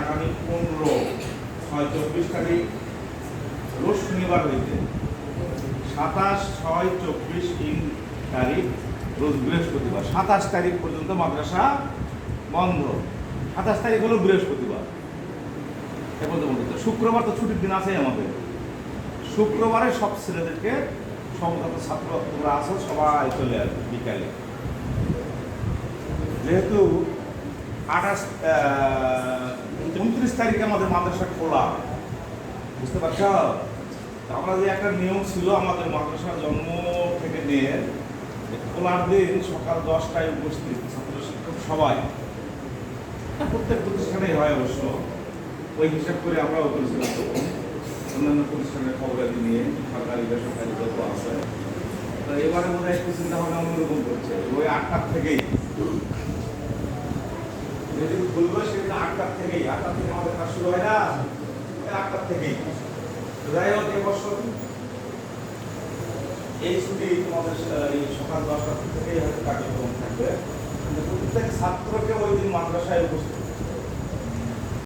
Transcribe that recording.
আগামী পনেরো ছয় চব্বিশ তারিখ রোজ শনিবার হইতে সাতাশ ছয় চব্বিশ তিন তারিখ রোজ বৃহস্পতিবার। সাতাশ তারিখ পর্যন্ত মাদ্রাসা বন্ধ। সাতাশ তারিখ হলো বৃহস্পতিবার। বন্ধ। শুক্রবার তো ছুটির দিন আছেই আমাদের। শুক্রবারে সব ছেলেদেরকে সমস্ত ছাত্র তোমরা আসো, সবাই চলে আসবে বিকালে। যেহেতু আঠাশ উনত্রিশ তারিখে আমাদের মাদ্রাসা খোলা। বুঝতে পারছ? আমরা যে একটা নিয়ম ছিল আমাদের মাদ্রাসা জন্ম থেকে নিয়ে খোলার দিন সকাল দশটায় উপস্থিত ছাত্র শিক্ষক সবাই। প্রত্যেক প্রতিষ্ঠানেই হয় অবশ্য। ওই হিসাব করে আমরাও করেছিলাম। অন্যান্য প্রতিষ্ঠানের খবরাদি নিয়ে সরকারি বেসরকারি যত আছে। এবারে মনে হয় একটু চিন্তা ভাবনা অন্যরকম করছে। ওই আটটার থেকেই আটটার থেকেই, আটটার থেকে আমাদের কাজ শুরু হয় না। আটটার থেকেই। যাই হোক এবছর এই ছুটি তোমাদের এই সকাল দশটা থেকেই হয়তো কার্যক্রম থাকবে। প্রত্যেক ছাত্রকে ওই দিন মাদ্রাসায় উপস্থিত